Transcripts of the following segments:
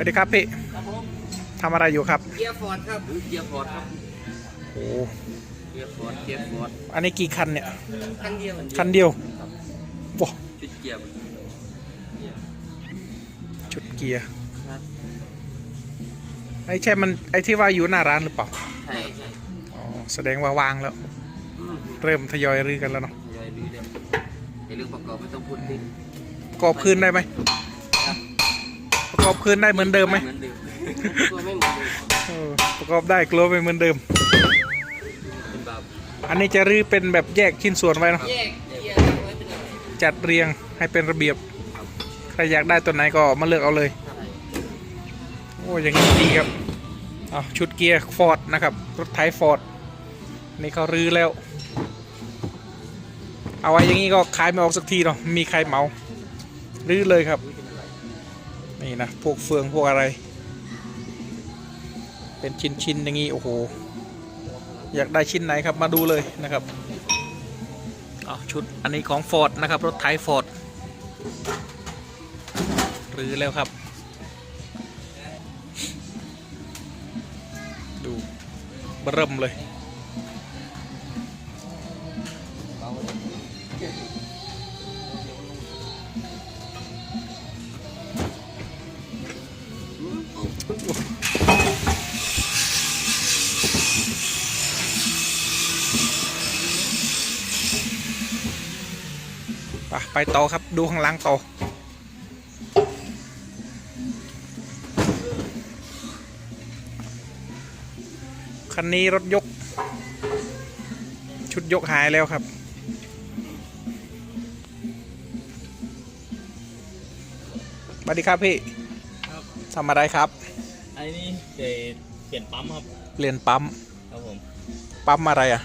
วัสดีครับพี่ครับผมทำอะไรอยู่ครับเกียร์ฟอร์ดครับเกียร์ฟอร์ดครับโอ้เกียร์ฟอร์ดเกียร์ฟอร์ดอันนี้กี่คันเนี่ยคันเดียวคันเดียวว้าชุดเกียร์ชุดเกียร์ครับไอ้ใช่มันไอ้ที่ว่าอยู่หน้าร้านหรือเปล่าใช่ใช่อ๋อแสดงว่าวางแล้วอืมเริ่มทยอยรื้อกันแล้วเนาะทยอยดูเดี๋ยวไอ้เรื่องประกอบไม่ต้องพูดดิประกอบคืนได้ไหมประก อบคืนได้เหมือนเดิมไหมเหมือนเดิมตัวไม่เหมือนเดิมเออประกอบได้กลัวไม่เหมือนเดิม เป็นแบบอันนี้จะรื้อเป็นแบบแยกชิ้นส่วนไว้เนาะแยกเกียร์ไว้เป็นอะไรจัดเรียงให้เป็นระเบียบ ใครอยากได้ตัวไหนก็มาเลือกเอาเลย โอ้อย่างนี้ดีครับเอาชุดเกียร์ฟอร์ดนะครับ รถไถฟอร์ดนี่เขารื้อแล้ว เอาไว้อย่างนี้ก็ขายไม่ออกสักทีเนาะมีใครเหมา รื้อเลยครับ นี่นะพวกเฟืองพวกอะไร เป็นชิ้นๆอย่างนี้โอ้โห อยากได้ชิ้นไหนครับมาดูเลยนะครับเอชุดอันนี้ของฟอร์ดนะครับรถไถฟอร์ดรื้อแล้วครับ ดูเบิ่มเลย ไปไปต่อครับดูข้างหล่างต่อคันนี้รถยก ชุดยกหายแล้วครับ สวัสดีครับพี่ครับทำอะไรครับ ไอ้นี่เปเปลี่ยนปั๊มครับ เปลี่ยนปั๊ม ครับผม ปั๊มอะไรอะ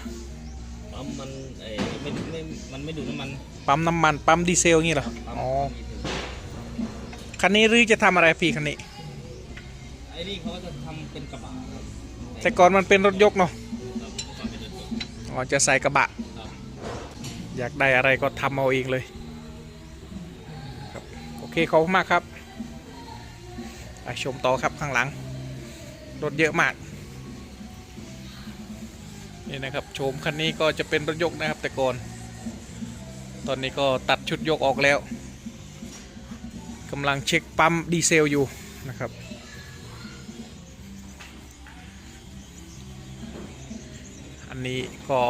ปั๊มมันไอ้ไม่ไม่ มันไม่ดูดน้ำมัน ปั๊มน้ำมันปั๊มดีเซลงี้เหรอปั๊มอ๋อมีถึงคันนี้หรือจะทำอะไรพี่คันนี้ไอ้นี่เขาจะทำเป็นกระบะครับแต่ก่อนมันเป็นรถยกเนาะครับทำเป็นรถยนต์อ๋อจะใส่กระบะครับอยากได้อะไรก็ทำเอาเองเลยครับโอเคขอบคุณมากครับไปชมต่อครับข้างหลังรถเยอะมากนี่นะครับโชมคันนี้ก็จะเป็นรถยกนะครับแต่ก่อน ตอนนี้ก็ตัดชุดยกออกแล้วกำลังเช็คปั๊มดีเซลอยู่นะครับ อันนี้ก็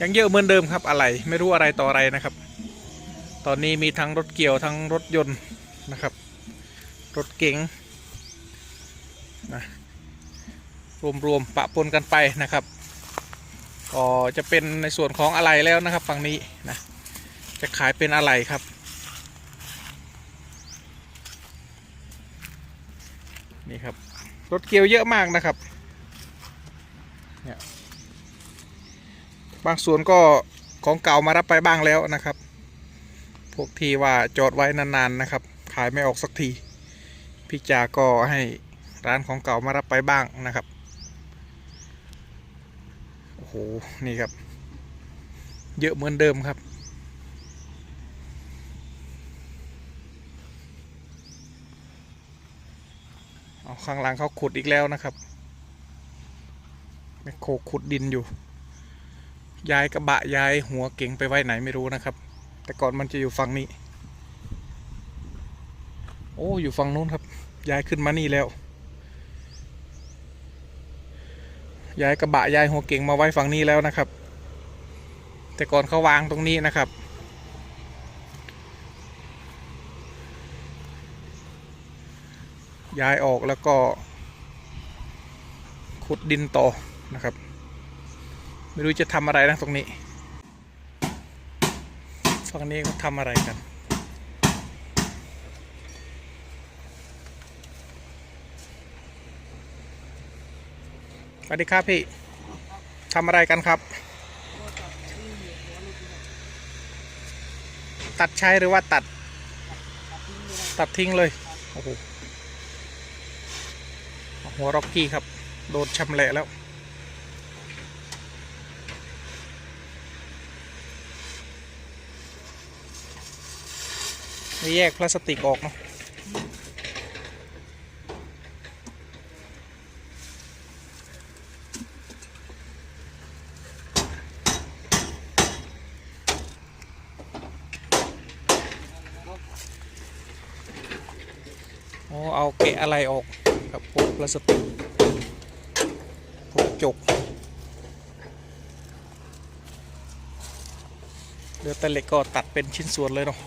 ยังเยอะเหมือนเดิมครับอะไรไม่รู้อะไรต่ออะไรนะครับ ตอนนี้มีทั้งรถเกี่ยวทั้งรถยนต์นะครับ รถเก๋งนะรวมๆปะปนกันไปนะครับ ก็จะเป็นในส่วนของอะไรแล้วนะครับฝั่งนี้นะ จะขายเป็นอะไรครับ นี่ครับ รถเกียวเยอะมากนะครับเนี่ยบางส่วนก็ของเก่ามารับไปบ้างแล้วนะครับ พวกที่ว่าจอดไว้นานๆนะครับ ขายไม่ออกสักที พี่จาก็ให้ร้านของเก่ามารับไปบ้างนะครับ โอ้โห นี่ครับ เยอะเหมือนเดิมครับ เอาข้างหลังเขาขุดอีกแล้วนะครับแมคโครขุดดินอยู่ ย้ายกระบะย้ายหัวเก่งไปไว้ไหนไม่รู้นะครับ แต่ก่อนมันจะอยู่ฝั่งนี้ โอ้อยู่ฝั่งนู้นครับ ย้ายขึ้นมานี่แล้ว ย้ายกระบะย้ายหัวเก่งมาไว้ฝั่งนี้แล้วนะครับ แต่ก่อนเขาวางตรงนี้นะครับ ย้ายออกแล้วก็ ขุดดินต่อนะครับ ไม่รู้จะทำอะไรนะตรงนี้ฝั่งนี้เขาทำอะไรกันสวัสดีครับพี่ทำอะไรกันครับ ตัดใช้หรือว่าตัด ตัดทิ้งเลย โอ้โห หัวร็อกกี้ครับ โดนชำแหละแล้วไม่แยกพลาสติกออกเนาะ โอ้เอาแกะอะไรออกกับพวกพลาสติกพวกจกเหลือแต่เหล็กก็ตัดเป็นชิ้นส่วนเลยเนาะ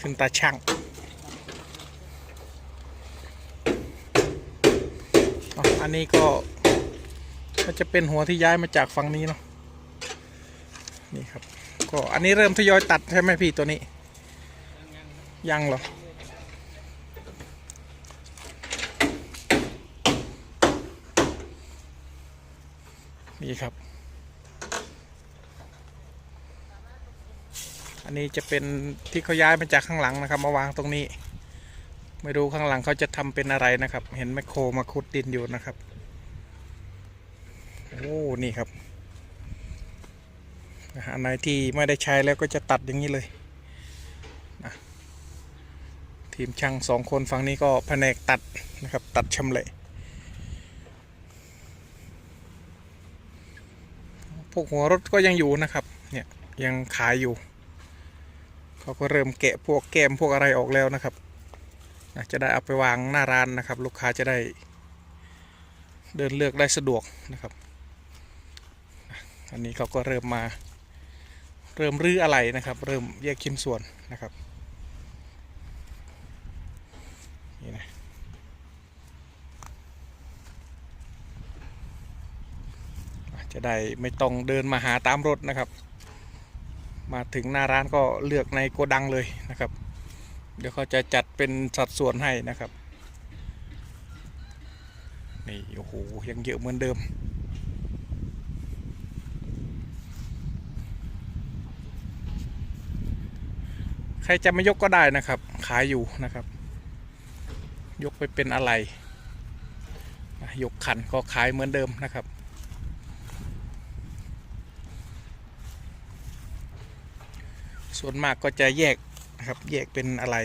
ถึงตาช่างอันนี้ก็ก็จะเป็นหัวที่ย้ายมาจากฝั่งนี้เนาะนี่ครับ ก็อันนี้เริ่มทยอยตัดใช่ไหมพี่ตัวนี้ ยังเหรอ นี่ครับ อันนี้จะเป็นที่เขาย้ายมาจากข้างหลังนะครับ มาวางตรงนี้ ไม่รู้ข้างหลังเขาจะทำเป็นอะไรนะครับ เห็นแมคโครมาขุดดินอยู่นะครับโอ้นี่ครับอันไหนที่ไม่ได้ใช้แล้วก็จะตัดอย่างนี้เลยทีมช่างสองคนฝั่งนี้ก็แผนกตัดนะครับ ตัดชำเละ วกหัวรถก็ยังอยู่นะครับ เนี่ยยังขายอยู่ เขาก็เริ่มแกะพวกแกมพวกอะไรออกแล้วนะครับ จะได้เอาไปวางหน้าร้านนะครับ ลูกค้าจะได้ เดินเลือกได้สะดวกนะครับ อันนี้เขาก็เริ่มมา เริ่มรื้ออะไรนะครับ เริ่มแยกชิ้นส่วนนะครับนี่นะ จะได้ไม่ต้องเดินมาหาตามรถนะครับ มาถึงหน้าร้านก็เลือกในโกดังเลยนะครับ เดี๋ยวเขาจะจัดเป็นสัดส่วนให้นะครับนี่โอ้โหยังเยอะเหมือนเดิมใครจะไม่ยกก็ได้นะครับ ขายอยู่นะครับ ยกไปเป็นอะไร ยกขันก็ขายเหมือนเดิมนะครับ ส่วนมากก็จะแยกนะครับแยกเป็นอะไร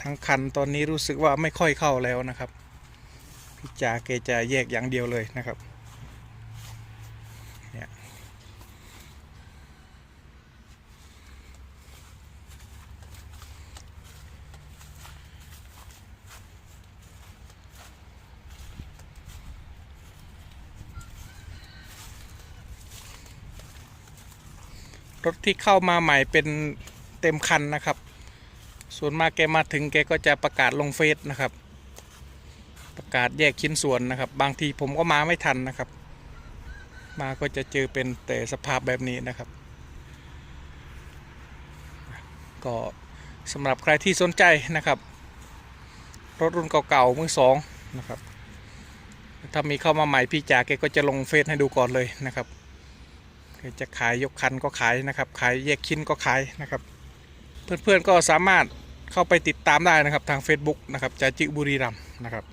ทั้งคันตอนนี้รู้สึกว่าไม่ค่อยเข้าแล้วนะครับพี่จ่าเกจะแยกอย่างเดียวเลยนะครับเนี่ย รถที่เข้ามาใหม่เป็นเต็มคันนะครับ ส่วนมากแกมาถึงแกก็จะประกาศลงเฟซนะครับ ประกาศแยกชิ้นส่วนนะครับ บางทีผมก็มาไม่ทันนะครับ มาก็จะเจอเป็นแต่สภาพแบบนี้นะครับ ก็สำหรับใครที่สนใจนะครับ รถรุ่นเก่าๆมือสองนะครับถ้ามีเข้ามาใหม่พี่จ๋าแกก็จะลงเฟซให้ดูก่อนเลยนะครับ จะขายยกคันก็ขายนะครับ ขายแยกชิ้นก็ขายนะครับ เพื่อนๆก็สามารถเข้าไปติดตามได้นะครับทาง Facebook นะครับจาจิบุรีรัมนะครับ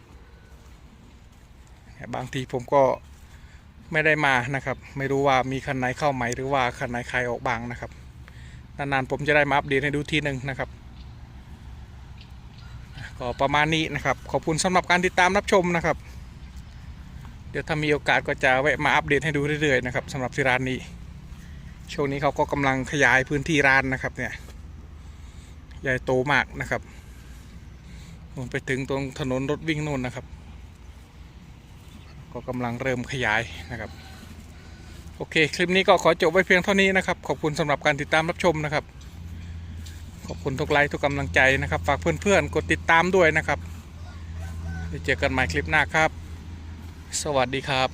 บางทีผมก็ไม่ได้มานะครับ ไม่รู้ว่ามีคันไหนเข้าใหมหรือว่าคันไหนขายออกบางนะครับนานๆผมจะได้มาอัปเดตให้ดูทีหนึ่งนะครับก็ประมาณนี้นะครับ ขอบคุณสำหรับการติดตามรับชมนะครับ เดี๋ยวถ้ามีโอกาสก็จะแวะมาอัปเดตให้ดูเรื่อยๆนะครับสำหรับที่ร้านนี้ ช่วงนี้เขาก็กำลังขยายพื้นที่ร้านนะครับเนี่ยใหญ่โตมากนะครับนู่นไปถึงตรงถนนรถวิ่งนู่นนะครับ ก็กำลังเริ่มขยายนะครับ โอเค คลิปนี้ก็ขอจบไว้เพียงเท่านี้นะครับ ขอบคุณสำหรับการติดตามรับชมนะครับ ขอบคุณทุกไลค์ทุกกำลังใจนะครับ ฝากเพื่อนๆกดติดตามด้วยนะครับเจอกันใหม่คลิปหน้าครับ สวัสดีครับ